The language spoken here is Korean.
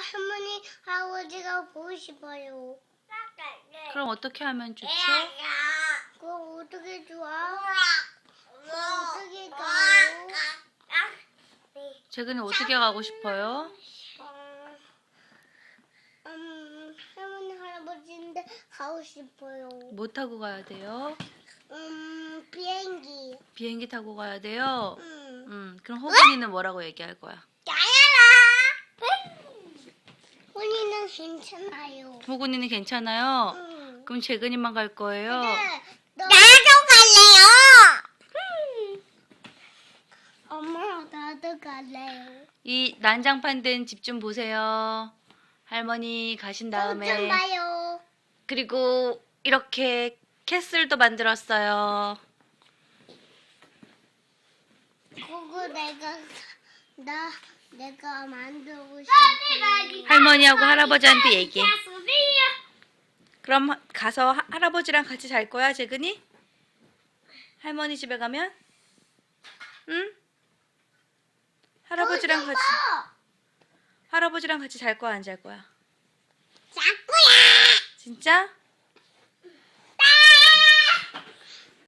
할머니 할아버지가 보고 싶어요. 그럼 어떻게 하면 좋죠? 그거 어떻게 좋아? 그거 어떻게 가요? 재근이 어떻게 가고 싶어요? 어, 음, 할머니 할아버지인데 가고 싶어요. 뭐 타고 가야 돼요? 음, 비행기. 비행기 타고 가야 돼요? 음. 음, 그럼 호근이는 뭐라고 얘기할 거야? 야야라. 혼이는 괜찮아요. 호근이는 괜찮아요? 음. 그럼 재근이만 갈 거예요? 네, 너... 나도 갈래요. 엄마 나도 갈래요. 이 난장판 된 집 좀 보세요. 할머니 가신 좀 다음에 봐요. 그리고 이렇게 캐슬도 만들었어요. 그거 내가 나 내가 만들고 싶어. 할머니하고 할아버지한테 얘기해. 그럼 하- 가서 하- 할아버지랑 같이 잘 거야, 재근이? 할머니 집에 가면? 응? 할아버지랑 같이 할아버지랑 같이 잘 거야, 안 잘 거야? 자꾸야. 진짜?